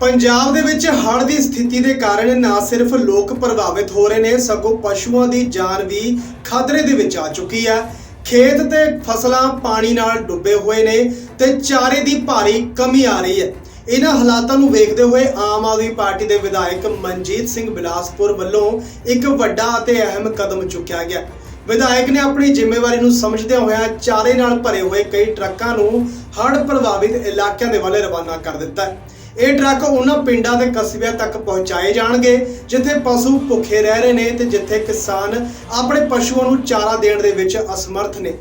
ਪੰਜਾਬ ਦੇ ਵਿੱਚ ਹੜ੍ਹ ਦੀ ਸਥਿਤੀ ਦੇ ਕਾਰਨ ਨਾ ਸਿਰਫ ਲੋਕ ਪ੍ਰਭਾਵਿਤ ਹੋ ਰਹੇ ਨੇ, ਸਗੋਂ ਪਸ਼ੂਆਂ ਦੀ ਜਾਨ ਵੀ ਖਤਰੇ ਦੇ ਵਿੱਚ ਆ ਚੁੱਕੀ ਹੈ। ਖੇਤ ਤੇ ਫਸਲਾਂ ਪਾਣੀ ਨਾਲ ਡੁੱਬੇ ਹੋਏ ਨੇ ਤੇ ਚਾਰੇ ਦੀ ਭਾਰੀ ਕਮੀ ਆ ਰਹੀ ਹੈ। ਇਹਨਾਂ ਹਾਲਾਤਾਂ ਨੂੰ ਵੇਖਦੇ ਹੋਏ ਆਮ ਆਦਮੀ ਪਾਰਟੀ ਦੇ ਵਿਧਾਇਕ ਮਨਜੀਤ ਸਿੰਘ ਬਿਲਾਸਪੁਰ ਵੱਲੋਂ ਇੱਕ ਵੱਡਾ ਅਤੇ ਅਹਿਮ ਕਦਮ ਚੁੱਕਿਆ ਗਿਆ। ਵਿਧਾਇਕ ਨੇ ਆਪਣੀ ਜ਼ਿੰਮੇਵਾਰੀ ਨੂੰ ਸਮਝਦਿਆਂ ਹੋਇਆਂ ਚਾਰੇ ਨਾਲ ਭਰੇ ਹੋਏ ਕਈ ਟਰੱਕਾਂ ਨੂੰ ਹੜ੍ਹ ਪ੍ਰਭਾਵਿਤ ਇਲਾਕਿਆਂ ਦੇ ਵੱਲ ਰਵਾਨਾ ਕਰ ਦਿੱਤਾ ਹੈ। ਇਹ ਟਰੱਕ ਉਹਨਾਂ ਪਿੰਡਾਂ ਤੇ ਕਸਬਿਆਂ ਤੱਕ ਪਹੁੰਚਾਏ ਜਾਣਗੇ, ਜਿੱਥੇ ਪਸ਼ੂ ਭੁੱਖੇ ਰਹਿ ਰਹੇ ਨੇ ਤੇ ਜਿੱਥੇ ਕਿਸਾਨ ਆਪਣੇ ਪਸ਼ੂਆਂ ਨੂੰ ਚਾਰਾ ਦੇਣ ਦੇ ਵਿੱਚ ਅਸਮਰਥ ਨੇ।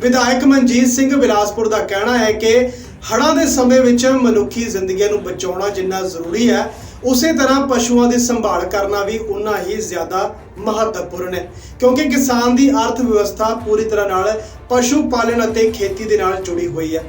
ਵਿਧਾਇਕ ਮਨਜੀਤ ਸਿੰਘ ਬਿਲਾਸਪੁਰ ਦਾ ਕਹਿਣਾ ਹੈ ਕਿ ਹੜ੍ਹਾਂ ਦੇ ਸਮੇਂ ਵਿੱਚ ਮਨੁੱਖੀ ਜ਼ਿੰਦਗੀਆਂ ਨੂੰ ਬਚਾਉਣਾ ਜਿੰਨਾ ਜ਼ਰੂਰੀ ਹੈ, ਉਸੇ ਤਰ੍ਹਾਂ ਪਸ਼ੂਆਂ ਦੀ ਸੰਭਾਲ ਕਰਨਾ ਵੀ ਉਨਾ ਹੀ ਜ਼ਿਆਦਾ ਮਹੱਤਵਪੂਰਨ ਹੈ। ਕਿਉਂਕਿ ਕਿਸਾਨ ਦੀ ਅਰਥ ਵਿਵਸਥਾ ਪੂਰੀ ਤਰ੍ਹਾਂ ਨਾਲ ਪਸ਼ੂ ਪਾਲਣ ਅਤੇ ਖੇਤੀ ਦੇ ਨਾਲ ਜੁੜੀ ਹੋਈ ਹੈ।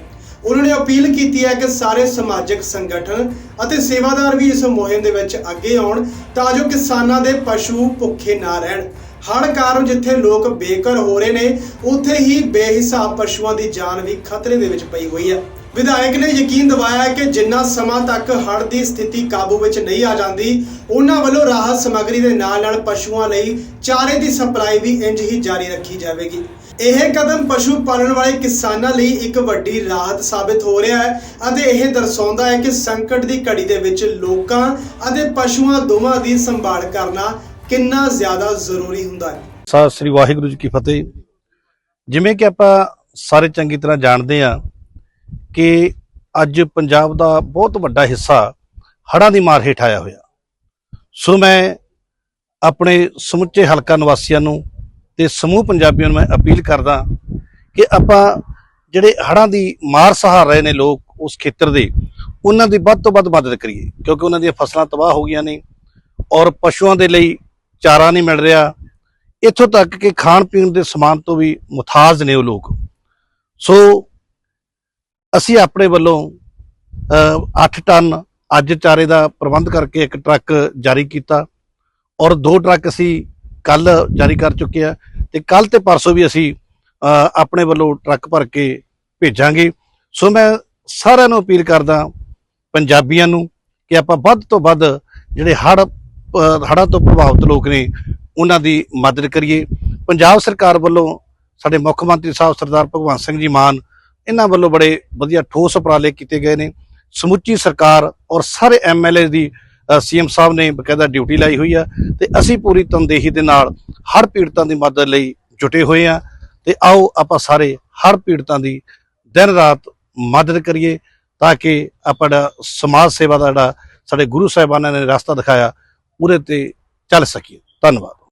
ਉਹਨਾਂ ਨੇ ਅਪੀਲ ਕੀਤੀ ਹੈ ਕਿ ਸਾਰੇ ਸਮਾਜਿਕ ਸੰਗਠਨ ਅਤੇ ਸੇਵਾਦਾਰ ਵੀ ਇਸ ਮੁਹਿੰਮ ਦੇ ਵਿੱਚ ਅੱਗੇ ਆਉਣ ਤਾਂ ਜੋ ਕਿਸਾਨਾਂ ਦੇ ਪਸ਼ੂ ਭੁੱਖੇ ਨਾ ਰਹਿਣ। ਹੜ੍ਹ ਕਾਰਨ ਜਿੱਥੇ ਲੋਕ ਬੇਘਰ ਹੋ ਰਹੇ ਨੇ, ਉੱਥੇ ਹੀ ਬੇਹਿਸਾਬ ਪਸ਼ੂਆਂ ਦੀ ਜਾਨ ਵੀ ਖਤਰੇ ਦੇ ਵਿੱਚ ਪਈ ਹੋਈ ਹੈ। ਵਿਧਾਇਕ ਨੇ ਯਕੀਨ ਦਿਵਾਇਆ ਕਿ ਜਿੰਨਾ ਸਮਾਂ ਤੱਕ ਹੜ੍ਹ ਦੀ ਸਥਿਤੀ ਕਾਬੂ ਵਿੱਚ ਨਹੀਂ ਆ ਜਾਂਦੀ, ਉਹਨਾਂ ਵੱਲੋਂ ਰਾਹਤ ਸਮੱਗਰੀ ਦੇ ਨਾਲ ਨਾਲ ਪਸ਼ੂਆਂ ਲਈ ਚਾਰੇ ਦੀ ਸਪਲਾਈ ਵੀ ਇੰਜ ਹੀ ਜਾਰੀ ਰੱਖੀ ਜਾਵੇਗੀ। ਇਹ ਕਦਮ ਪਸ਼ੂ ਪਾਲਣ ਵਾਲੇ ਕਿਸਾਨਾਂ ਲਈ ਇੱਕ ਵੱਡੀ ਰਾਹਤ ਸਾਬਿਤ ਹੋ ਰਿਹਾ ਹੈ ਅਤੇ ਇਹ ਦਰਸਾਉਂਦਾ ਹੈ ਕਿ ਸੰਕਟ ਦੀ ਘੜੀ ਦੇ ਵਿੱਚ ਲੋਕਾਂ ਅਤੇ ਪਸ਼ੂਆਂ ਦੋਵਾਂ ਦੀ ਸੰਭਾਲ ਕਰਨਾ ਕਿੰਨਾ ਜ਼ਿਆਦਾ ਜ਼ਰੂਰੀ ਹੁੰਦਾ ਹੈ? ਸਤਿ ਸ੍ਰੀ ਵਾਹਿਗੁਰੂ ਜੀ ਕੀ ਫਤਿਹ। ਜਿਵੇਂ ਕਿ ਆਪਾਂ ਸਾਰੇ ਚੰਗੀ ਤਰ੍ਹਾਂ ਜਾਣਦੇ ਆ ਕਿ ਅੱਜ ਪੰਜਾਬ ਦਾ ਬਹੁਤ ਵੱਡਾ ਹਿੱਸਾ ਹੜ੍ਹਾਂ ਦੀ ਮਾਰ ਹੇਠ ਆਇਆ ਹੋਇਆ। ਸੋ ਮੈਂ ਆਪਣੇ ਸਮੁੱਚੇ ਹਲਕਾ ਨਿਵਾਸੀਆਂ ਨੂੰ ਤੇ ਸਮੂਹ ਪੰਜਾਬੀਆਂ ਨੂੰ ਮੈਂ ਅਪੀਲ ਕਰਦਾ ਕਿ ਆਪਾਂ ਜਿਹੜੇ ਹੜ੍ਹਾਂ ਦੀ ਮਾਰ ਸਹਾਰ ਰਹੇ ਨੇ ਲੋਕ ਉਸ ਖੇਤਰ ਦੇ, ਉਹਨਾਂ ਦੀ ਵੱਧ ਤੋਂ ਵੱਧ ਮਦਦ ਕਰੀਏ, ਕਿਉਂਕਿ ਉਹਨਾਂ ਦੀਆਂ ਫਸਲਾਂ ਤਬਾਹ ਹੋ ਗਈਆਂ ਨੇ ਔਰ ਪਸ਼ੂਆਂ ਦੇ ਲਈ ਚਾਰਾ ਨਹੀਂ ਮਿਲ ਰਿਹਾ। ਇੱਥੋਂ ਤੱਕ ਕਿ ਖਾਣ ਪੀਣ ਦੇ ਸਮਾਨ ਤੋਂ ਵੀ ਮੁਤਾਜ ਨੇ ਉਹ ਲੋਕ। ਸੋ ਅਸੀਂ ਆਪਣੇ ਵੱਲੋਂ 8 ਟਨ ਅੱਜ ਚਾਰੇ ਦਾ ਪ੍ਰਬੰਧ ਕਰਕੇ ਇੱਕ ਟਰੱਕ ਜਾਰੀ ਕੀਤਾ ਔਰ ਦੋ ਟਰੱਕ ਅਸੀਂ ਕੱਲ ਜਾਰੀ ਕਰ ਚੁੱਕੇ ਆ ਤੇ ਕੱਲ ਤੇ ਪਰਸੋਂ ਵੀ ਅਸੀਂ ਆਪਣੇ ਵੱਲੋਂ ਟਰੱਕ ਭਰ ਕੇ ਭੇਜਾਂਗੇ। ਸੋ ਮੈਂ ਸਾਰਿਆਂ ਨੂੰ ਅਪੀਲ ਕਰਦਾ ਪੰਜਾਬੀਆਂ ਨੂੰ ਕਿ ਆਪਾਂ ਵੱਧ ਤੋਂ ਵੱਧ ਜਿਹੜੇ ਹੜ੍ਹ ਹੜ੍ਹਾਂ ਤੋਂ ਪ੍ਰਭਾਵਿਤ ਲੋਕ ਨੇ, ਉਹਨਾਂ ਦੀ ਮਦਦ ਕਰੀਏ। ਪੰਜਾਬ ਸਰਕਾਰ ਵੱਲੋਂ ਸਾਡੇ ਮੁੱਖ ਮੰਤਰੀ ਸਾਹਿਬ ਸਰਦਾਰ ਭਗਵੰਤ ਸਿੰਘ ਜੀ ਮਾਨ, ਇਹਨਾਂ ਵੱਲੋਂ ਬੜੇ ਵਧੀਆ ਠੋਸ ਉਪਰਾਲੇ ਕੀਤੇ ਗਏ ਨੇ। ਸਮੁੱਚੀ ਸਰਕਾਰ ਔਰ ਸਾਰੇ ਐਮਐਲਏ ਦੀ ਸੀਐਮ ਸਾਹਿਬ ਨੇ ਬਕਾਇਦਾ ਡਿਊਟੀ ਲਾਈ ਹੋਈ ਆ ਤੇ ਅਸੀਂ ਪੂਰੀ ਤਨਦੇਹੀ ਦੇ ਨਾਲ ਹਰ ਪੀੜਤਾਂ ਦੀ ਮਦਦ ਲਈ ਜੁਟੇ ਹੋਏ ਆ। ਤੇ ਆਓ ਆਪਾਂ ਸਾਰੇ ਹਰ ਪੀੜਤਾਂ ਦੀ ਦਿਨ ਰਾਤ ਮਦਦ ਕਰੀਏ ਤਾਂ ਕਿ ਆਪਣਾ ਸਮਾਜ ਸੇਵਾ ਦਾ ਜਿਹੜਾ ਸਾਡੇ ਗੁਰੂ ਸਾਹਿਬਾਨਾਂ ਨੇ ਰਸਤਾ ਦਿਖਾਇਆ ਉਹਦੇ ਤੇ ਚੱਲ ਸਕੀਏ। ਧੰਨਵਾਦ।